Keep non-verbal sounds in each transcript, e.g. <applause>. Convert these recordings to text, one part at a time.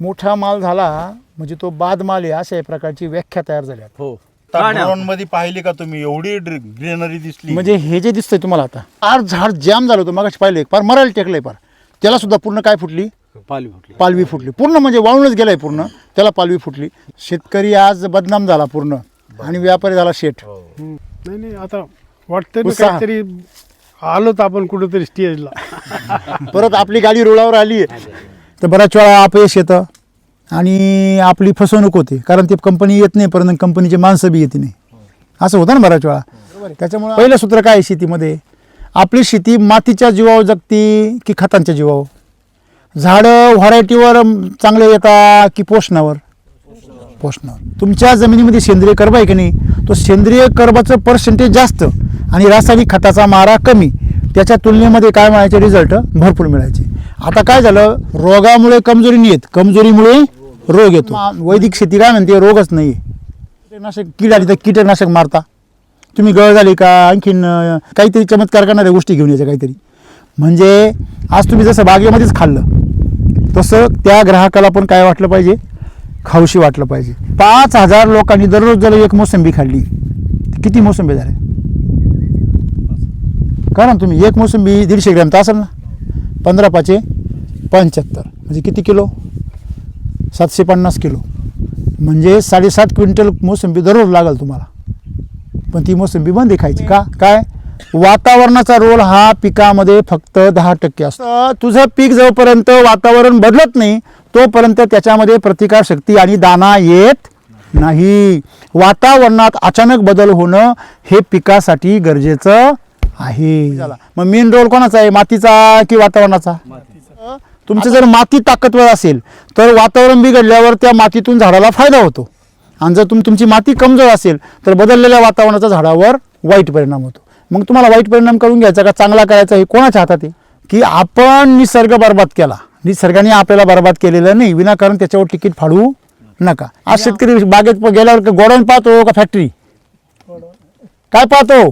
मोठा माल झाला म्हणजे तो बाद माल आहे अशा प्रकारची व्याख्या तयार झाल्या हो. ड्रोनमध्ये पाहिली का तुम्ही? एवढी ग्रीनरी दिसली. म्हणजे हे जे दिसतंय तुम्हाला आता फार झाड जॅम झालं होतं मगाशी पाहिलं फार मरायला टेकलंय फार. त्याला सुद्धा पूर्ण काय फुटली? पालवी फुटली. पालवी फुटली. पूर्ण म्हणजे वाळूनच गेलाय पूर्ण त्याला पालवी फुटली. शेतकरी आज बदनाम झाला पूर्ण आणि व्यापारी झाला शेठ. नाही नाही आता वाटतं तर आपण कुठेतरी स्टेजला <laughs> परत आपली गाडी रुळावर आली. तर बऱ्याच वेळा अपयश येतं आणि आपली फसवणूक होते कारण ती कंपनी येत नाही परंतु कंपनीची माणसं बी येते नाही. असं होतं ना बऱ्याच वेळा. त्याच्यामुळे पहिलं सूत्र काय आहे शेतीमध्ये? आपली शेती मातीच्या जीवावर जगती की खतांच्या जीवावर? झाडं व्हरायटीवर चांगले येतात की पोषणावर? पोषणावर. तुमच्या जमिनीमध्ये सेंद्रिय कर्ब आहे की नाही? तो सेंद्रिय कर्बाचं पर्सेंटेज जास्त आणि रासायनिक खताचा मारा कमी. त्याच्या तुलनेमध्ये काय मिळायचे रिझल्ट भरपूर मिळायचे. आता काय झालं? रोगामुळे कमजोरी नाही येत कमजोरीमुळे रोग येतो. वैदिक शेती काय म्हणते? रोगच नाही कीटकनाशक कीड आली तर कीटकनाशक मारता. तुम्ही गळ झाली का? आणखीन काहीतरी चमत्कार करणाऱ्या गोष्टी घेऊन यायच्या काहीतरी. म्हणजे आज तुम्ही जसं बागेमध्येच खाल्लं तसं त्या ग्राहकाला पण काय वाटलं पाहिजे? खाऊशी वाटलं पाहिजे. पाच हजार लोकांनी दररोज जर एक मोसंबी खाल्ली किती मोसंबी का ना तुम्ही एक मोसंबी दीडशे ग्रॅम तर असेल ना? पंधरा पाचे पंच्याहत्तर. म्हणजे किती किलो? सातशे पन्नास किलो. म्हणजे साडेसात क्विंटल मोसंबी दररोज लागेल तुम्हाला. पण ती मोसंबी बंद खायची. का? काय? वातावरणाचा रोल हा पिकामध्ये फक्त दहा टक्के असतो. तुझं पीक जोपर्यंत वातावरण बदलत नाही तोपर्यंत त्याच्यामध्ये प्रतिकार शक्ती आणि दाना येत नाही. वातावरणात अचानक बदल होणं हे पिकासाठी गरजेचं आहे. मग मेन रोल कोणाचा आहे? मातीचा की वातावरणाचा? तुमचं जर माती ताकदवर असेल तर वातावरण बिघडल्यावर त्या मातीतून झाडाला फायदा होतो. आणि जर तुम तुमची माती कमजोर असेल तर बदललेल्या वातावरणाचा झाडावर वाईट परिणाम होतो. मग तुम्हाला वाईट परिणाम करून घ्यायचा का चांगला करायचा हे कोणाच्या हातात आहे? की आपण निसर्ग बरबाद केला. निसर्गाने आपल्याला बरबाद केलेलं नाही. विनाकारण त्याच्यावर तिकीट फाडू नका. आज शेतकरी बागेत गेल्यावर का गोडाऊन पाहतो का फॅक्टरी काय पाहतो?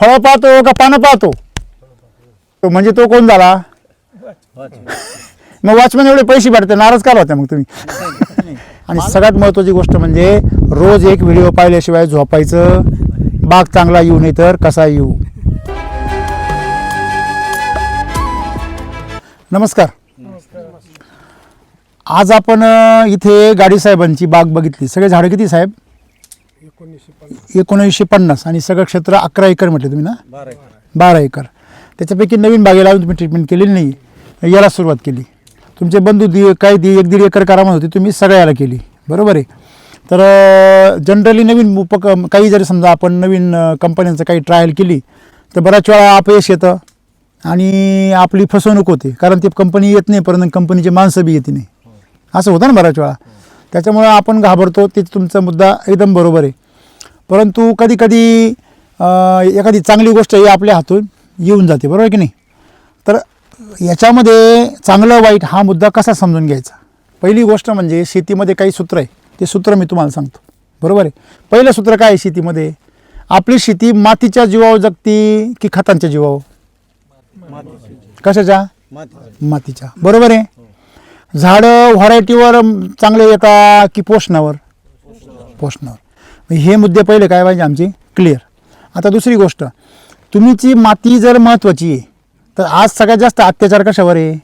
फळं पाहतो का पानं पाहतो? तो म्हणजे तो कोण झाला? मग वॉचमॅन एवढे पैसे भेटते नाराज का होते मग तुम्ही? आणि सगळ्यात महत्वाची गोष्ट म्हणजे रोज एक व्हिडिओ पाहिल्याशिवाय झोपायचं बाग चांगला येऊ नाही तर कसा येऊ? नमस्कार. आज आपण इथे गाडी साहेबांची बाग बघितली. सगळे झाडं किती साहेब? एकोणीसशे पन्नास. आणि सगळं क्षेत्र अकरा एकर म्हटलं तुम्ही ना? बारा एकर. त्याच्यापैकी नवीन बागेला अजून तुम्ही ट्रीटमेंट केलेली नाही याला सुरुवात केली. तुमचे बंधू दि काही दि एक दीड एकर करामत होती तुम्ही सगळ्याला केली. बरोबर आहे. तर जनरली नवीन उपक काही जरी समजा आपण नवीन कंपन्यांचं काही ट्रायल केली तर बऱ्याच वेळा अपयश येतं आणि आपली फसवणूक होते. कारण ती कंपनी येत नाही परंतु कंपनीची माणसं बी येते नाही. असं होतं ना बऱ्याच वेळा. त्याच्यामुळं आपण घाबरतो ते तुमचा मुद्दा एकदम बरोबर आहे. परंतु कधी कधी एखादी चांगली गोष्ट ही आपल्या हातून येऊन जाते बरोबर की नाही? तर याच्यामध्ये चांगलं वाईट हा मुद्दा कसा समजून घ्यायचा? पहिली गोष्ट म्हणजे शेतीमध्ये काही सूत्र आहे ते सूत्र मी तुम्हाला सांगतो. बरोबर आहे? पहिलं सूत्र काय आहे शेतीमध्ये? आपली शेती मातीच्या जीवावर जगती की खतांच्या जीवावर? कशाच्या? मातीच्या. बरोबर आहे? झाडं व्हरायटीवर चांगले येतात की पोषणावर? पोषणावर. हे मुद्दे पहिले काय पाहिजे आमचे? क्लिअर आता दुसरी गोष्ट. तुम्हीची माती जर महत्त्वाची आहे तर आज सगळ्यात जास्त अत्याचार कशावर आहे?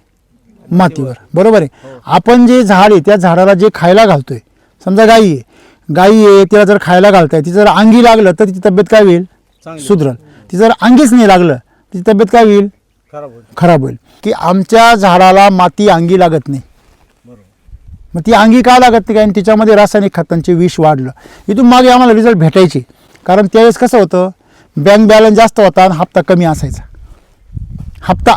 मातीवर. बरोबर आहे? आपण जे झाड आहे त्या झाडाला जे खायला घालतोय समजा गाई आहे. गाई आहे तिला जर खायला घालताय ती जर अंगी लागलं तर तिची तब्येत काय होईल? सुधरल. ती जर अंगीच नाही लागलं तिची तब्येत काय होईल? खराब होईल. खराब होईल. की आमच्या झाडाला माती अंगी लागत नाही. मग ती अंगी का लागत नाही? कारण तिच्यामध्ये रासायनिक खतांचे विष वाढलं. इथून मागे आम्हाला रिझल्ट भेटायचे. कारण त्यावेळेस कसं होतं? बँक बॅलन्स जास्त होता आणि हप्ता कमी असायचा. हप्ता.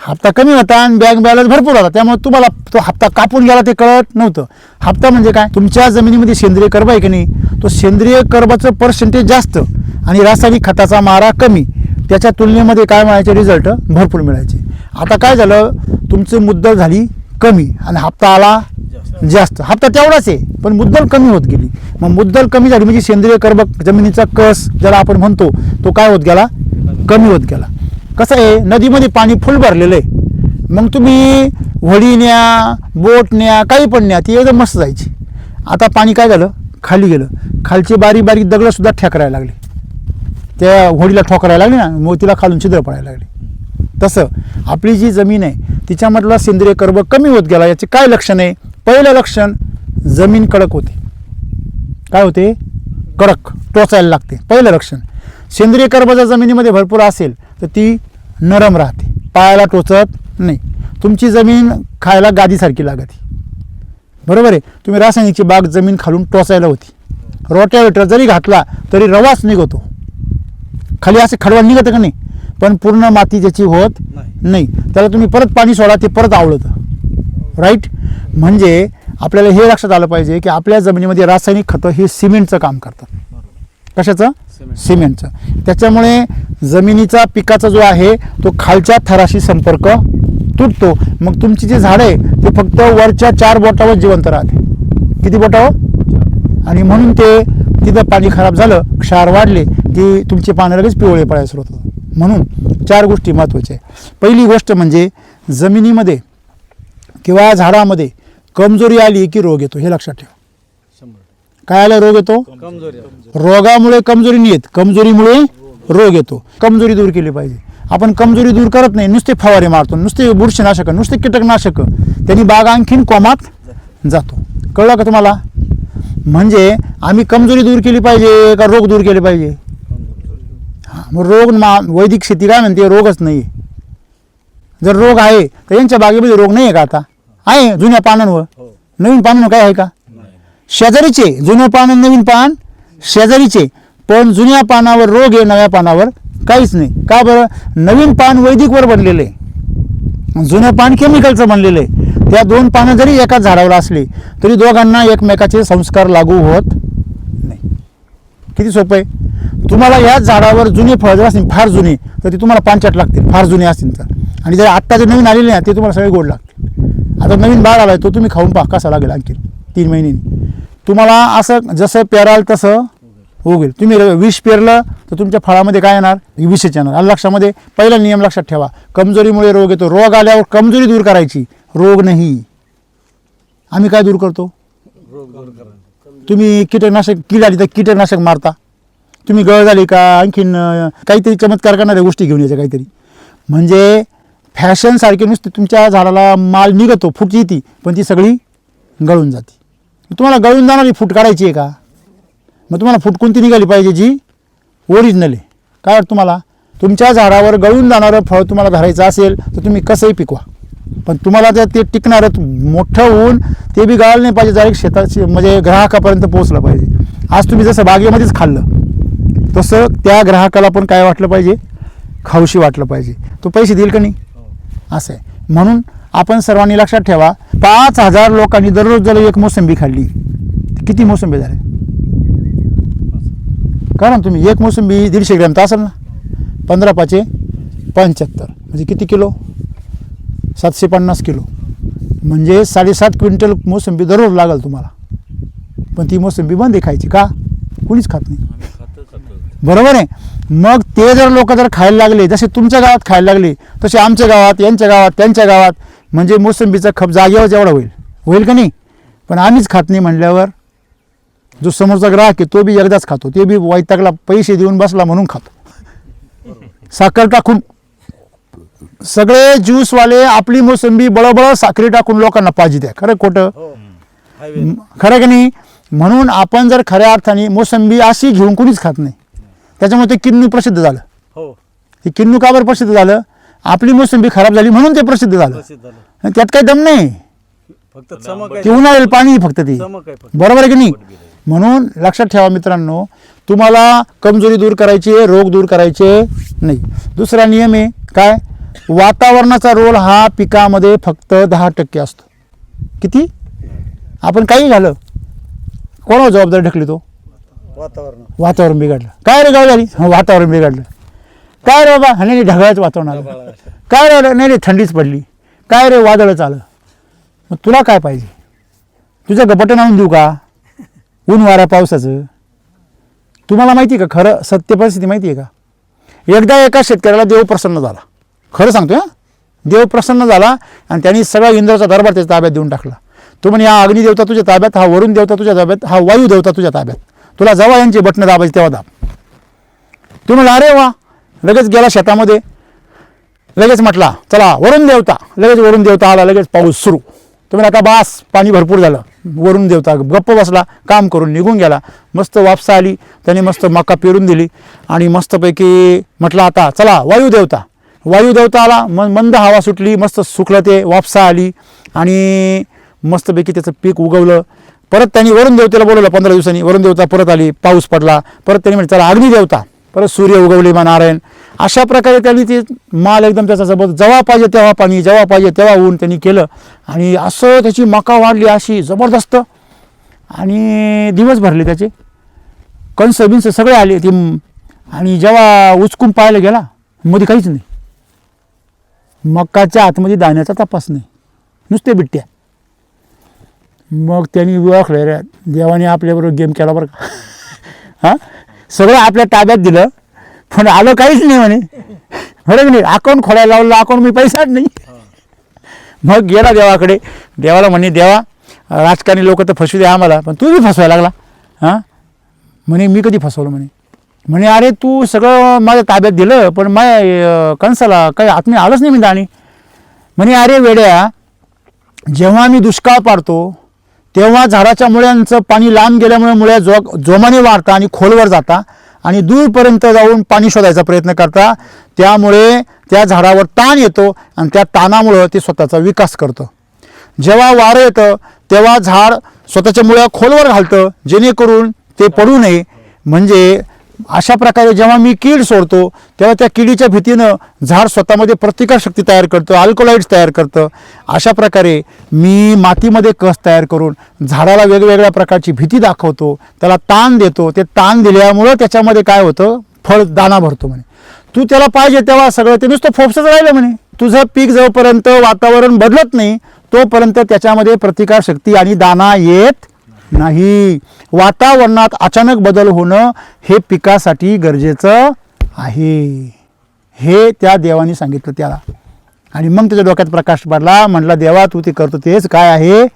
हप्ता कमी होता आणि बँक बॅलन्स भरपूर होता. त्यामुळे तुम्हाला तो हप्ता कापून गेला ते कळत नव्हतं. हप्ता म्हणजे काय? तुमच्या जमिनीमध्ये सेंद्रिय कर्ब आहे की नाही? तो सेंद्रिय कर्बाचं पर्सेंटेज जास्त आणि रासायनिक खताचा मारा कमी. त्याच्या तुलनेमध्ये काय मिळायचे रिझल्ट भरपूर मिळायचे. आता काय झालं? तुमची मुद्दल झाली. कमी आणि हप्ता आला जास्त. हप्ता तेवढाच आहे पण मुद्दल कमी होत गेली. मग मुद्दल कमी झाली म्हणजे सेंद्रिय कर्ब जमिनीचा कस ज्याला आपण म्हणतो तो काय होत गेला? कमी होत गेला. कसं आहे नदीमध्ये पाणी फुल भरलेलं आहे. मग तुम्ही होडी न्या बोट न्या काही पण न्या ती एकदम मस्त जायची. आता पाणी काय झालं? खाली गेलं. खालची बारीक बारीक दगडंसुद्धा ठेकरायला लागली. त्या होडीला ठोकरायला लागली ना मग तिला खालून छिद्र पडायला लागली. तसं आपली जी जमीन आहे तिच्यामधला सेंद्रिय कर्ब कमी होत गेला याचे काय लक्षण आहे? पहिलं लक्षण जमीन कडक होते. काय होते? कडक टोचायला लागते. पहिलं लक्षण सेंद्रिय कर्ब जर जमिनीमध्ये भरपूर असेल तर ती नरम राहते. पायाला टोचत नाही. तुमची जमीन खायला गादीसारखी लागते. बरोबर आहे? तुम्ही रासायनिकची बाग जमीन खालून टोचायला होती. रोट्यावेटर जरी घातला तरी रवाच निघतो. खाली असे खडवा निघतं का नाही? पण पूर्ण माती त्याची होत नाही. त्याला तुम्ही परत पाणी सोडा ते परत आवडतं राईट म्हणजे आपल्याला हे लक्षात आलं पाहिजे की आपल्या जमिनीमध्ये रासायनिक खतं हे सिमेंटचं काम करतात. कशाचं? सिमेंटचं. त्याच्यामुळे जमिनीचा पिकाचा जो आहे तो खालच्या थराशी संपर्क तुटतो. मग तुमची जी झाडं आहे ते फक्त वरच्या चार बोटावर जिवंत राहते. किती बोटावर? आणि म्हणून ते तिथं पाणी खराब झालं क्षार वाढले की तुमचे पानं लगेच पिवळे पडायला सुरुवात होतात. म्हणून चार गोष्टी महत्त्वाच्या आहे पहिली गोष्ट म्हणजे जमिनीमध्ये किंवा झाडामध्ये कमजोरी आली की रोग येतो हे लक्षात ठेवा. काय आला? रोग येतो? कमजोरी. रोगामुळे कमजोरी नाही येत कमजोरीमुळे रोग येतो. कमजोरी दूर केली पाहिजे. आपण कमजोरी दूर करत नाही नुसते फवारे मारतो नुसते बुरशीनाशक नुसते कीटकनाशक त्यांनी बाग आणखीन कोमात जातो. कळलं का तुम्हाला? म्हणजे आम्ही कमजोरी दूर केली पाहिजे का रोग दूर केले पाहिजे? हां मग रोग मा वैदिक शेती काय म्हणते रोगच नाही जर रोग आहे तर यांच्या बागेमध्ये रोग नाही आहे का आता? आहे जुन्या पानांवर. हो. नवीन पानांवर काय आहे का? शेजारीचे जुनं पान नवीन पान शेजारीचे. पण जुन्या पानावर रोग आहे नव्या पानावर काहीच नाही. का बरं? नवीन पान वैदिकवर बनलेलं आहे. जुनं पान केमिकलचं बनलेलं आहे. त्या दोन पानं जरी एकाच झाडावर असली तरी दोघांना एकमेकाचे संस्कार लागू होत नाही. किती सोपं आहे? तुम्हाला याच झाडावर जुने फळ जर असतील फार जुने तर ते तुम्हाला पांचट लागतील फार जुने असतील तर. आणि जर आत्ता जे नवीन आलेले ना ते तुम्हाला सगळे गोड लागतील. आता नवीन बाळ आला आहे तो तुम्ही खाऊन पहा कसा लागेल आणखी तीन महिन्यांनी तुम्हाला असं जसं पेराल तसं उगेल तुम्ही विष पेरलं तर तुमच्या फळामध्ये काय येणार? विषच येणार. आलं लक्षामध्ये पहिला नियम लक्षात ठेवा. कमजोरीमुळे रोग येतो. रोग आल्यावर कमजोरी दूर करायची. रोग नाही. आम्ही काय दूर करतो? रोग दूर करा तुम्ही कीटकनाशक कीड आली तर कीटकनाशक मारता. तुम्ही गळ झाली का आणखीन काहीतरी चमत्कार करणाऱ्या गोष्टी घेऊन यायच्या काहीतरी. म्हणजे फॅशनसारखी नुसती तुमच्या झाडाला माल निघतो फूट येते पण ती सगळी गळून जाते. तुम्हाला गळून जाणारी फूट काढायची आहे का? मग तुम्हाला फूट कोणती निघाली पाहिजे जी? ओरिजिनल आहे. काय वाटतं तुम्हाला? तुमच्या झाडावर गळून जाणारं फळ तुम्हाला धरायचं असेल तर तुम्ही कसंही पिकवा. पण तुम्हाला जर ते टिकणारं मोठं होऊन ते बी गाळलं नाही पाहिजे डायरेक्ट शेताची म्हणजे ग्राहकापर्यंत पोहोचलं पाहिजे. आज तुम्ही जसं बागेमध्येच खाल्लं तसं त्या ग्राहकाला पण काय वाटलं पाहिजे? खाऊशी वाटलं पाहिजे. तो पैसे देईल का नाही? असं आहे. म्हणून आपण सर्वांनी लक्षात ठेवा पाच हजार लोकांनी दररोज जर एक मोसंबी खाल्ली किती मोसंबी झाले? कारण तुम्ही. एक मोसंबी दीडशे ग्रॅम तर असेल ना. पंधरा पाचे पंच्याहत्तर. म्हणजे किती किलो? सातशे पन्नास किलो. म्हणजे साडेसात क्विंटल मोसंबी दररोज लागेल तुम्हाला. पण ती मोसंबी बंद खायची का? कुणीच खात नाही. बरोबर आहे. मग ते जर लोक जर खायला लागले जसे तुमच्या गावात खायला लागले तसे आमच्या गावात यांच्या गावात त्यांच्या गावात म्हणजे मोसंबीचा खप जागेवर जेवढा होईल. होईल का नाही? पण आम्हीच खात नाही म्हणल्यावर जो समोरचा ग्राहक आहे तो बी एकदाच खातो. ते बी वैतागला पैसे देऊन बसला म्हणून खातो. साखर टाकून सगळे ज्यूसवाले आपली मोसंबी बळबळ साखरी टाकून लोकांना पाहिजे द्या. खरं खोटं? हो. खरं की नाही? म्हणून आपण जर खऱ्या अर्थाने मोसंबी अशी घेऊन कुणीच खात नाही. त्याच्यामुळे ते किन्नू प्रसिद्ध झालं. हो. ते किन्नू का बरं प्रसिद्ध झालं? आपली मोसंबी खराब झाली म्हणून ते प्रसिद्ध झालं. त्यात काही दम नाही. ते उन्हाळेल पाणी फक्त ते. बरोबर आहे की नाही? म्हणून लक्षात ठेवा मित्रांनो तुम्हाला कमजोरी दूर करायची आहे रोग दूर करायचे नाही. दुसरा नियम आहे काय? वातावरणाचा रोल हा पिकामध्ये फक्त दहा टक्के असतो. किती? आपण काही झालं. कोणावर जबाबदारी ढकली तो? वातावरण वातावरण बिघडलं. काय रे गाव झाली वातावरण बिघडलं. काय रे बाबा? नाही नाही, ढगाळच वातावरण आलं. काय रे नाही रे थंडीच पडली. काय रे वादळच आलं मग तुला काय पाहिजे? तुझं बटन आणून देऊ का? ऊन वारा पावसाचं. तुम्हाला माहिती आहे का? खरं सत्य परिस्थिती माहिती आहे का? एकदा एका शेतकऱ्याला देव प्रसन्न झाला. खरं सांगतो देव प्रसन्न झाला आणि त्यांनी सगळा इंद्राचा दरबार त्याच्या ताब्यात देऊन टाकला. तो म्हणे हा अग्निदेवता तुझ्या ताब्यात हा वरुण देवता तुझ्या ताब्यात हा वायू देवता तुझ्या ताब्यात. तुला जेव्हा यांची बटणं दाबायची तेव्हा दाब. तू म्हणला अरे वा लगेच गेला शेतामध्ये. लगेच म्हटला चला वरुण देवता. लगेच वरुण देवता आला लगेच पाऊस सुरू. तुम्ही आता बास पाणी भरपूर झालं. वरुण देवता गप्प बसला काम करून निघून गेला. मस्त वापसा आली त्याने मस्त मका पेरून दिली आणि मस्तपैकी म्हटलं आता चला वायू देवता. वायू देवता आला म मंद हवा सुटली मस्त सुकलं ते वापसा आली आणि मस्तपैकी त्याचं पीक उगवलं. परत त्यांनी वरुण देवतेला बोलवलं पंधरा दिवसांनी. वरुण देवता परत आली पाऊस पडला. परत त्यांनी म्हणजे चला अग्निदेवता परत सूर्य उगवले मा नारायण. अशा प्रकारे त्यांनी ते माल एकदम त्याचा जबरदस्त जेव्हा पाहिजे तेव्हा पाणी जेव्हा पाहिजे तेव्हा ऊन त्यांनी केलं. आणि असं त्याची मका वाढली अशी जबरदस्त. आणि दिवस भरले त्याचे. कंस बिंस सगळे आले ते. आणि जेव्हा उचकून पाहायला गेला मध्ये काहीच नाही. मक्काच्या आतमध्ये दाण्याचा तपास नाही. नुसते बिट्ट्या. मग त्यांनी ओळखलं रे देवाने आपल्याबरोबर गेम केला बरं का? <laughs> हां? सगळं आपल्या ताब्यात दिलं. पण आलं काहीच नाही म्हणे. बरं की नाही? अकाउंट खोलायला लावलं. अकाउंट मी पैसाच नाही. मग गेला देवाकडे. देवाला म्हणे देवा राजकारणी लोक तर फसू द्या आम्हाला. पण तू बी फसवायला लागला. हां? म्हणे मी कधी फसवलं? म्हणे. म्हणे अरे तू सगळं माझ्या ताब्यात दिलं पण माझ्या कणसाला काही आतमध्ये आलंच नाही मी दाणी. म्हणे अरे वेड्या जेव्हा मी दुष्काळ पाडतो तेव्हा झाडाच्या मुळ्यांचं पाणी लांब गेल्यामुळे मुळ्या जो जोमाने वाढता आणि खोलवर जाता आणि दूरपर्यंत जाऊन पाणी शोधायचा प्रयत्न करता त्यामुळे त्या झाडावर ताण येतो आणि त्या ताणामुळं ते स्वतःचा विकास करतं. जेव्हा वारं येतं तेव्हा झाड स्वतःच्या मुळ्या खोलवर घालतं जेणेकरून ते पडू नये. म्हणजे अशा प्रकारे जेव्हा मी कीड सोडतो तेव्हा त्या किडीच्या भीतीनं झाड स्वतःमध्ये प्रतिकारशक्ती तयार करतं अल्कोलाइड्स तयार करतं. अशा प्रकारे मी मातीमध्ये कस तयार करून झाडाला वेगवेगळ्या प्रकारची भीती दाखवतो त्याला ताण देतो. ते ताण दिल्यामुळं त्याच्यामध्ये काय होतं? फळ दाना भरतो म्हणे. तू त्याला पाहिजे तेव्हा सगळं ते नुसतं फोपसच राहिलं म्हणे. तुझं पीक जोपर्यंत वातावरण बदलत नाही तोपर्यंत त्याच्यामध्ये प्रतिकारशक्ती आणि दाना येत नाही. वातावरणात अचानक बदल होणं हे पिकासाठी गरजेचं आहे. हे त्या देवाने सांगितलं त्याला. आणि मग त्याच्या डोक्यात प्रकाश पडला. म्हटला देवा तू ते करतो तेच काय आहे?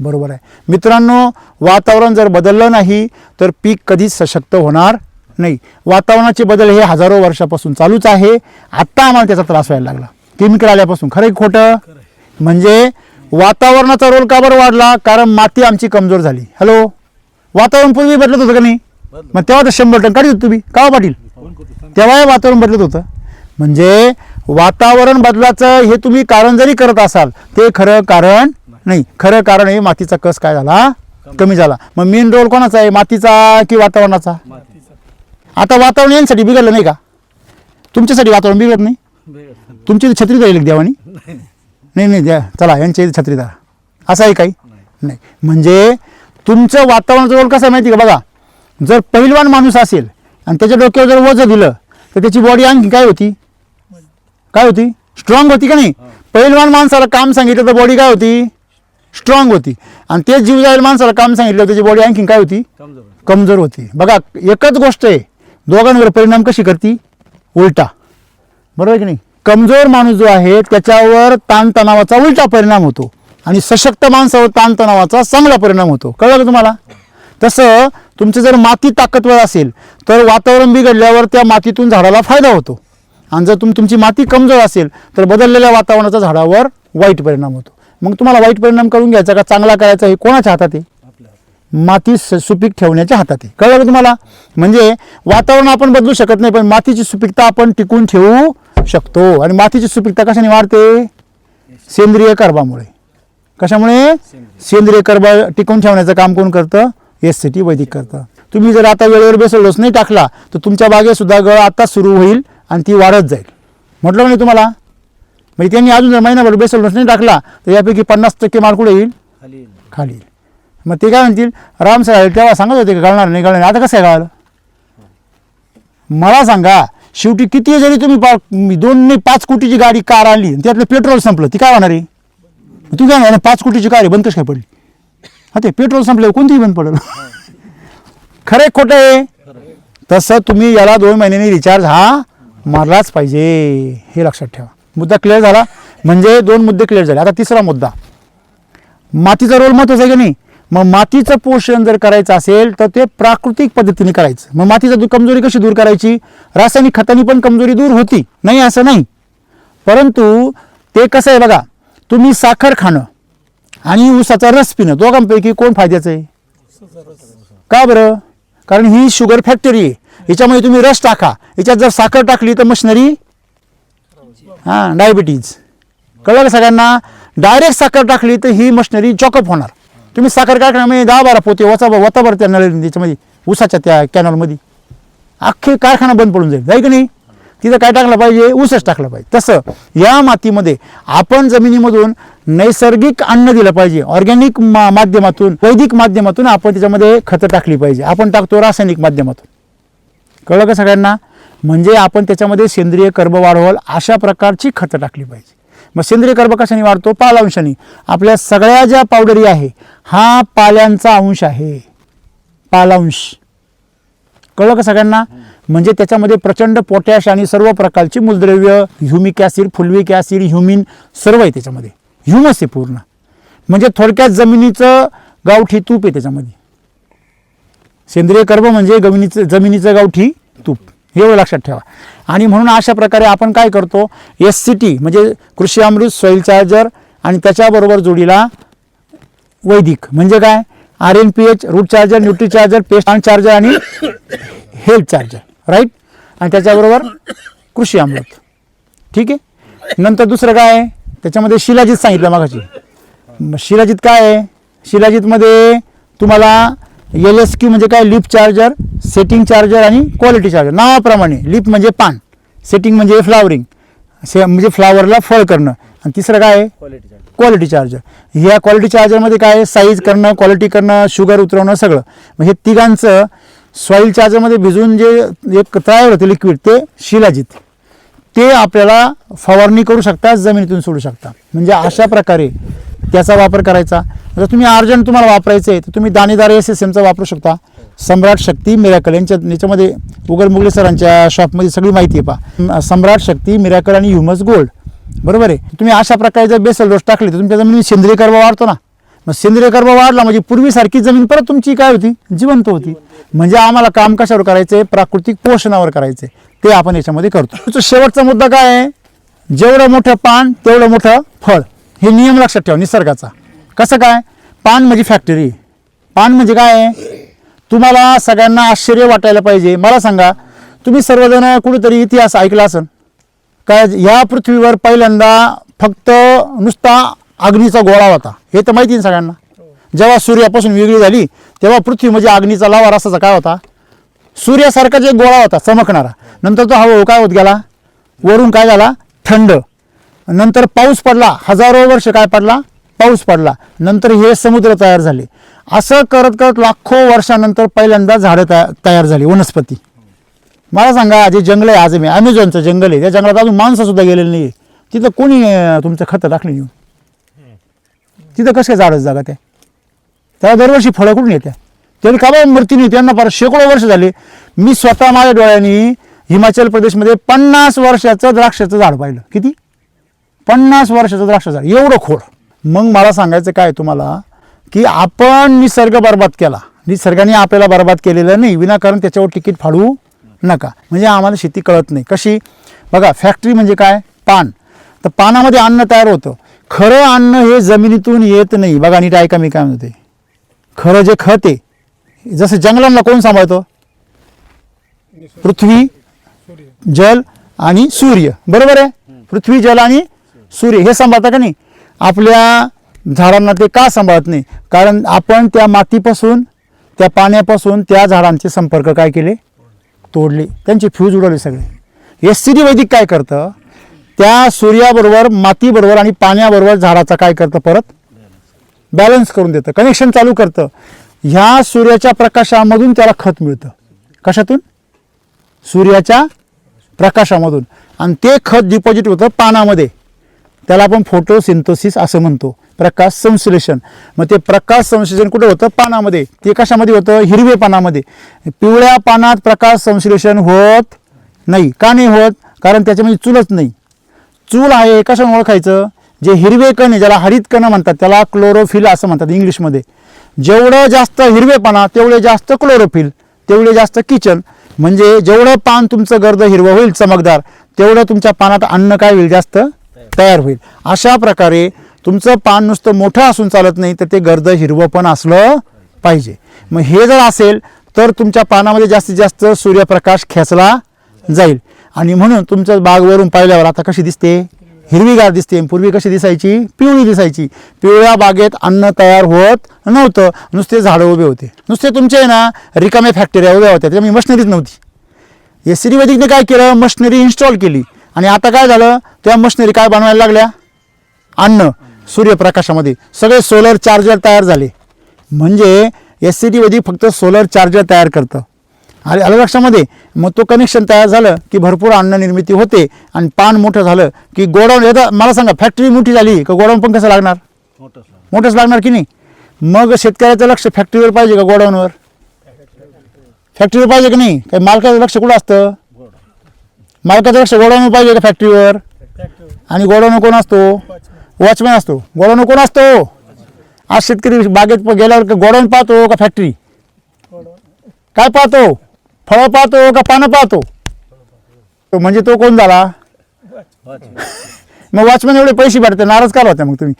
बरोबर आहे. मित्रांनो वातावरण जर बदललं नाही तर पीक कधीच सशक्त होणार नाही. वातावरणाचे बदल हे हजारो वर्षापासून चालूच आहे. आत्ता आम्हाला त्याचा त्रास व्हायला लागला. केमिकल आल्यापासून. खरं खोटं? म्हणजे वातावरणाचा रोल का बरं वाढला? कारण माती आमची कमजोर झाली. हॅलो वातावरण पूर्वी बदलत होतं का नाही? मग तेव्हा तर शंभर टन काढी होती तुम्ही. का हो पाटील? तेव्हा हे वातावरण बदलत होतं. म्हणजे वातावरण बदलाचं हे तुम्ही कारण जरी करत असाल ते खरं कारण नाही. खरं कारण हे मातीचा कस काय झाला? कमी. झाला. मग मेन रोल कोणाचा आहे? मातीचा की वातावरणाचा? आता वातावरण यांसाठी बिघडलं नाही का? तुमच्यासाठी वातावरण बिघडत नाही? तुमची छत्री जाईल देवानी. नाही नाही द्या. चला यांच्या इथे छत्री धरा. असं आहे काही? नाही. म्हणजे तुमचं वातावरणाचा रोल कसा आहे माहिती का? बघा. जर पहिलवान माणूस असेल आणि त्याच्या डोक्यावर जर वजन दिलं तर त्याची बॉडी आणखी काय होती? काय होती? स्ट्रॉंग होती का नाही? पहिलवान माणसाला काम सांगितलं तर बॉडी काय होती? स्ट्रॉंग होती. आणि तेच जीव जाईल माणसाला काम सांगितलं त्याची बॉडी आणखीन काय होती? कमजोर कमजोर होती. बघा एकच गोष्ट आहे. दोघांवर परिणाम कशी करती? उलटा. बरोबर आहे की नाही? कमजोर माणूस जो आहे त्याच्यावर ताणतणावाचा उलटा परिणाम होतो. आणि सशक्त माणसावर ताणतणावाचा चांगला परिणाम होतो. कळलं का तुम्हाला? तसं तुमचं जर माती ताकदवर असेल तर वातावरण बिघडल्यावर त्या मातीतून झाडाला फायदा होतो. आणि जर तुम तुमची माती कमजोर असेल तर बदललेल्या वातावरणाचा झाडावर वाईट परिणाम होतो. मग तुम्हाला वाईट परिणाम करून घ्यायचा का चांगला करायचा हे कोणाच्या हातात आहे? माती स- सुपीक ठेवण्याच्या हातात आहे. कळलं का तुम्हाला? म्हणजे वातावरण आपण बदलू शकत नाही पण मातीची सुपीकता आपण टिकून ठेवू शकतो. आणि मातीची सुपीकता कशाने वाढते? सेंद्रिय कर्बामुळे. कशामुळे? सेंद्रिय कर्ब टिकून ठेवण्याचं काम कोण करतं? एस सी टी वैदिक करतं. तुम्ही जर आता वेळेवर बेसल डोस नाही टाकला तर तुमच्या बागेत सुद्धा गळ आत्ताच सुरू होईल आणि ती वाढत जाईल. म्हटलं नाही तुम्हाला? म्हणजे त्यांनी अजून जर महिनाभर बेसल डोस नाही टाकला तर यापैकी पन्नास टक्के माल कुठे येईल? खाली येईल. मग ते काय म्हणतील? राम साहेब तेव्हा सांगत होते का कळणार नाही नाही. आता कसं आहे मला सांगा शेवटी किती जरी तुम्ही पा दोन नाही पाच कोटीची गाडी कार आणली आणि त्यातलं पेट्रोल संपलं. ती काय होणार आहे? तुम्ही तू काय म्हणा पाच कोटीची कार आहे बंद कशी काय पडली? हा ते पेट्रोल संपलं कोणतीही बंद पडेल. खरं खोटं आहे? तसं तुम्ही याला दोन महिन्यांनी रिचार्ज हा मारलाच पाहिजे. हे लक्षात ठेवा. मुद्दा क्लिअर झाला? म्हणजे दोन मुद्दे क्लिअर झाले. आता तिसरा मुद्दा. मातीचा रोल महत्त्वाचा आहे की नाही? मग मातीचं पोषण जर करायचं असेल तर ते प्राकृतिक पद्धतीने करायचं. मग मातीचा कमजोरी कशी दूर करायची? रासायनिक खतांनी पण कमजोरी दूर होती. नाही असं नाही. परंतु ते कसं आहे बघा तुम्ही साखर खाणं आणि ऊसाचा रस पिणं दोघांपैकी कोण फायद्याचं आहे? का बरं? कारण ही शुगर फॅक्टरी आहे. याच्यामध्ये तुम्ही रस टाका. याच्यात जर साखर टाकली तर मशिनरी? हां डायबिटीज. कळलं का सगळ्यांना? डायरेक्ट साखर टाकली तर ही मशिनरी चॉकअप होणार. तुम्ही साखर कारखान्यामध्ये दहा बारा पोते वचा वता बरं त्या नळ त्याच्यामध्ये ऊसाच्या त्या कॅनॉलमध्ये. अख्खे कारखाना बंद पडून जाईल जाईल की नाही? तिथं काय टाकलं पाहिजे? ऊसच टाकलं पाहिजे. तसं या मातीमध्ये आपण जमिनीमधून नैसर्गिक अन्न दिलं पाहिजे. ऑर्गॅनिक मा माध्यमातून वैदिक माध्यमातून आपण त्याच्यामध्ये खतं टाकली पाहिजे. आपण टाकतो रासायनिक माध्यमातून. कळलं का सगळ्यांना? म्हणजे आपण त्याच्यामध्ये सेंद्रिय कर्ब वाढवाल अशा प्रकारची खतं टाकली पाहिजे. मग सेंद्रिय कर्ब कशाने वाढतो? पालांशानी आपल्या सगळ्या ज्या पावडरी आहे हा पाल्यांचा अंश आहे. पालांश कळलं का सगळ्यांना? म्हणजे त्याच्यामध्ये प्रचंड पोटॅश आणि सर्व प्रकारची मूलद्रव्य humic acid fulvic acid humin सर्व आहे त्याच्यामध्ये. ह्युमस आहे पूर्ण. म्हणजे थोडक्यात जमिनीचं गावठी तूप आहे त्याच्यामध्ये. सेंद्रिय कर्ब म्हणजे जमिनीचं जमिनीचं गावठी तूप. एवढं लक्षात ठेवा. आणि म्हणून अशा प्रकारे आपण काय करतो? एस सी टी म्हणजे कृषी अमृत सॉईल चार्जर आणि त्याच्याबरोबर जोडीला वैदिक. म्हणजे काय? R N P H root charger nutri charger pest charger आणि हेल्थ चार्जर राईट आणि त्याच्याबरोबर कृषी अमृत. ठीक आहे? नंतर दुसरं काय आहे? त्याच्यामध्ये शिलाजीत सांगितलं मागाची शिलाजीत काय आहे? शिलाजीतमध्ये तुम्हाला एल एस क्यू म्हणजे काय? लिप चार्जर सेटिंग चार्जर आणि क्वालिटी चार्जर नावाप्रमाणे लिप म्हणजे पान. सेटिंग म्हणजे फ्लावरिंग से म्हणजे फ्लावरला फळ करणं. आणि तिसरं काय आहे? क्वालिटी चार्जर क्वालिटी चार्जर ह्या क्वालिटी चार्जरमध्ये काय साईज करणं क्वालिटी करणं शुगर उतरवणं सगळं. हे तिघांचं सॉईल चार्जरमध्ये भिजवून जे एक तयार होते लिक्विड ते शिलाजीत. ते आपल्याला फवारणी करू शकता जमिनीतून सोडू शकता. म्हणजे अशा प्रकारे त्याचा वापर करायचा. जर तुम्ही अर्जंट तुम्हाला वापरायचं आहे तर तुम्ही दाणेदार एस एस एमचा वापरू शकता. सम्राट शक्ती मिराकल यांच्या याच्यामध्ये उगल मुगले सरांच्या शॉपमध्ये सगळी माहिती आहे पहा. सम्राट शक्ती मिराकल आणि ह्युमस गोल्ड. बरोबर आहे? तुम्ही अशा प्रकारे जर बेसल डोस टाकले तर तुमच्या जमिनीत सेंद्रिय कर्ब वाढतो ना. मग सेंद्रिय कर्ब वाढला म्हणजे पूर्वीसारखी जमीन परत तुमची काय होती? जिवंत होती. म्हणजे आम्हाला काम कशावर करायचंय प्राकृतिक पोषणावर करायचंय ते आपण याच्यामध्ये करतो. शेवटचा मुद्दा काय आहे? जेवढं मोठं पान तेवढं मोठं फळ. हे नियम लक्षात ठेवा निसर्गाचा. कसं काय? पान म्हणजे फॅक्टरी पान म्हणजे काय? आहे तुम्हाला सगळ्यांना आश्चर्य वाटायला पाहिजे. मला सांगा तुम्ही सर्वजण कुठेतरी इतिहास ऐकला असन? काय या पृथ्वीवर पहिल्यांदा फक्त नुसता अग्नीचा गोळा होता. हे तर माहिती आहे ना सगळ्यांना? जेव्हा सूर्यापासून वेगळी झाली तेव्हा पृथ्वी म्हणजे अग्नीचा लावा रसाचा काय होता? सूर्यासारखा जे गोळा होता चमकणारा. नंतर तो हळूहळू काय होत गेला? वरून काय झाला? थंड. नंतर पाऊस पडला हजारो वर्ष काय पडला? पाऊस पडला. नंतर हे समुद्र तयार झाले. असं करत करत लाखो वर्षानंतर पहिल्यांदा झाडं तया तयार झाली. वनस्पती. मला सांगा जे जंगल आहे आज मी अमेझॉनचं जंगल आहे. त्या जंगलात अजून माणसंसुद्धा गेलेलं गेलेली नाही तिथं कोणी तुमचं खतं टाकली येऊन तिथं कसं काय झाडच जागा त्या? त्याला दरवर्षी फळं कुठून येत्या? त्यांनी का मृत्यू नाही? त्यांना फार शेकडो वर्ष झाले. मी स्वतः माझ्या डोळ्यांनी हिमाचल प्रदेशमध्ये पन्नास वर्षाचं द्राक्षाचं झाड पाहिलं. किती? पन्नास वर्षाचं द्राक्ष झाड एवढं खोड. मग मला सांगायचं काय तुम्हाला की आपण निसर्ग बर्बाद केला. निसर्गाने आपल्याला बर्बाद केलेलं नाही. विनाकारण त्याच्यावर तिकीट फाडू नका. म्हणजे आम्हाला शेती कळत नाही. कशी? बघा फॅक्टरी म्हणजे काय? पान. तर पानामध्ये अन्न तयार होतं. खरं अन्न हे जमिनीतून येत नाही. बघा नीट ऐका मी काय म्हणते खरं जे खत आहे जसं जंगलांना कोण सांभाळतो? पृथ्वी जल आणि सूर्य. बरोबर आहे? पृथ्वी जल आणि सूर्य हे सांभाळता का नाही? आपल्या झाडांना ते का सांभाळत नाही? कारण आपण त्या मातीपासून त्या पाण्यापासून त्या झाडांचे संपर्क काय केले? तोडले. त्यांचे फ्यूज उडवले सगळे. एस सी डी वैदिक काय करतं? त्या सूर्याबरोबर मातीबरोबर आणि पाण्याबरोबर झाडाचा काय करतं परत? बॅलन्स करून देतं. कनेक्शन चालू करतं. ह्या सूर्याच्या प्रकाशामधून त्याला खत मिळतं. कशातून? सूर्याच्या प्रकाशामधून. आणि ते खत डिपॉझिट होतं पानामध्ये. त्याला आपण फोटोसिंथोसिस असं म्हणतो. प्रकाश संश्लेषण. मग ते प्रकाश संश्लेषण कुठं होतं? पानामध्ये. ते कशामध्ये होतं? हिरवे पानामध्ये. पिवळ्या पानात प्रकाश संश्लेषण होत नाही. का नाही होत? कारण त्याच्यामध्ये चूलच नाही. चूल आहे कशाने ओळखायचं? जे हिरवे कण आहे ज्याला हरित कण म्हणतात त्याला क्लोरोफिल असं म्हणतात इंग्लिशमध्ये. जेवढं जास्त हिरवेपणा तेवढे जास्त क्लोरोफिल तेवढे जास्त किचन. म्हणजे जेवढं पान तुमचं गर्द हिरवं होईल चमकदार तेवढं तुमच्या पानात अन्न काय होईल? जास्त तयार होईल. अशा प्रकारे तुमचं पान नुसतं मोठं असून चालत नाही तर ते गर्द हिरवं पण असलं पाहिजे. मग हे जर असेल तर तुमच्या पानामध्ये जास्तीत जास्त सूर्यप्रकाश खेचला जाईल. आणि म्हणून तुमचं बागवरून पाहिल्यावर आता कशी दिसते? हिरवीगार दिसते. पूर्वी कशी दिसायची? पिवळी दिसायची. पिवळ्या बागेत अन्न तयार होत नव्हतं. नुसते झाडं उभे होते. नुसते तुमचे ना रिकाम्या फॅक्टऱ्या उभ्या होत्या. त्यामुळे मशनरीच नव्हती. एस सी वैदिकने काय केलं? मशिनरी इन्स्टॉल केली. आणि आता काय झालं? त्या मशिनरी काय बनवायला लागल्या? अन्न. सूर्यप्रकाशामध्ये. सगळे सोलर चार्जर तयार झाले. म्हणजे एस सी टीमध्ये फक्त सोलर चार्जर तयार करतं. आणि अलक्षामध्ये मग तो कनेक्शन तयार झालं की भरपूर अन्न निर्मिती होते. आणि पान मोठं झालं की गोडाऊन येतं मला सांगा फॅक्टरी मोठी झाली का गोडाऊन पण कसं लागणार? मोठंच मोठंच लागणार की नाही? मग शेतकऱ्याचं लक्ष फॅक्टरीवर पाहिजे का गोडाऊनवर? फॅक्टरीवर पाहिजे की नाही? काही मालकाचं लक्ष कुठं असतं? मालकाचं लक्ष गोडाऊन पाहिजे का फॅक्टरीवर आणि गोडाऊन कोण असतो? वॉचमॅन असतो. गोडाऊन कोण असतो? आज शेतकरी बागेत गेल्यावर गोडाऊन पाहतो का फॅक्टरी काय पाहतो? फळं पाहतो का पानं पाहतो? तो म्हणजे तो कोण झाला? मग वॉचमॅन एवढे पैसे भेटते नाराज का होत्या मग तुम्ही?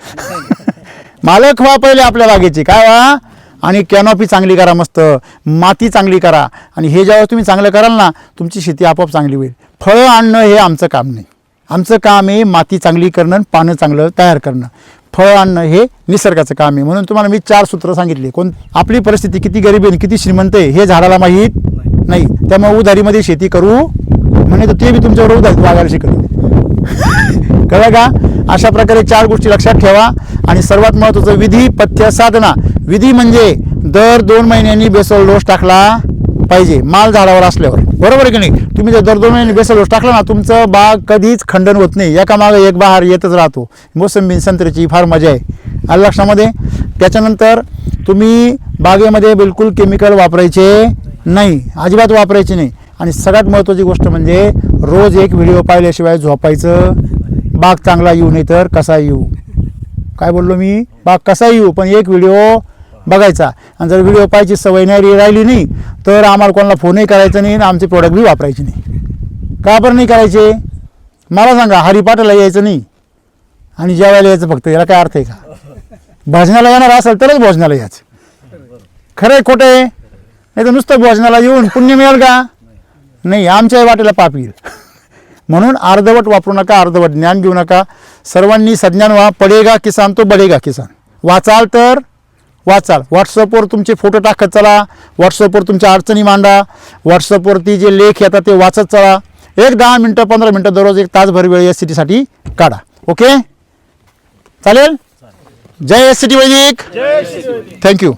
मालक व्हा पहिले आपल्या बागेचे. काय व्हा? आणि कॅनॉपी चांगली करा मस्त. माती चांगली करा. आणि हे ज्यावेळेस तुम्ही चांगलं कराल ना तुमची शेती आपोआप चांगली होईल. फळं आणणं हे आमचं काम नाही. आमचं काम आहे माती चांगली करणं आणि पानं चांगलं तयार करणं. फळं आणणं हे निसर्गाचं काम आहे. म्हणून तुम्हाला मी चार सूत्र सांगितले. कोण आपली परिस्थिती किती गरीब आहे किती श्रीमंत आहे हे झाडाला माहीत नाही. त्यामुळे उधारीमध्ये शेती करू म्हणे तर ते बी तुमच्यावर उधारीत वागायला शिकतो <laughs> कळलं का? अशा प्रकारे चार गोष्टी लक्षात ठेवा. आणि सर्वात महत्त्वाचं विधी पथ्य साधना. विधी म्हणजे दर दोन महिन्यांनी बेसल डोस टाकला. पाहिजे माल झाडावर असल्यावर. बरोबर आहे की नाही? तुम्ही जर दर दोन महिने बेसल टाकलं टाकला ना तुमचं बाग कधीच खंडन होत नाही. एका मागं एक बहार येतच राहतो. मोसंबी संत्र्याची फार मजा आहे. आलं लक्षामध्ये? त्याच्यानंतर तुम्ही बागेमध्ये बिलकुल केमिकल वापरायचे नाही. अजिबात वापरायचे नाही. आणि सगळ्यात महत्त्वाची गोष्ट म्हणजे रोज एक व्हिडिओ पाहिल्याशिवाय झोपायचं. बाग चांगला येऊ नाही तर कसा येऊ? काय बोललो मी? बाग कसा येऊ? पण एक व्हिडिओ बघायचा. आणि जर व्हिडिओ पाहायची सवय नाही राहिली नाही तर आम्हाला कोणाला फोनही करायचा नाही आणि आमचे प्रोडक्टही वापरायचे नाही. का बरं नाही करायचे? मला सांगा हरिपाठाला यायचं नाही. आणि जेवायला यायचं फक्त याला काय अर्थ आहे का? भजनाला येणार असेल तरच भोजनाला यायचं. खरं आहे खोटं आहे? नाही तर नुसतं भोजनाला येऊन पुण्य मिळेल का? नाही आमच्या वाटेला पाप येईल. म्हणून अर्धवट वापरू नका अर्धवट ज्ञान घेऊ नका. सर्वांनी सज्ञान व्हा. पडेगा किसान तो बडेगा किसान. वाचाल तर वाचाल. व्हॉट्सअपवर तुमचे फोटो टाकत चला. व्हॉट्सअपवर तुमच्या अडचणी मांडा. व्हॉट्सअपवरती जे लेख येतात ते वाचत चला. एक दहा मिनटं पंधरा मिनटं दररोज एक तासभर वेळ एस सी टीसाठी काढा. ओके चालेल? जय S C T Vaidik. Thank you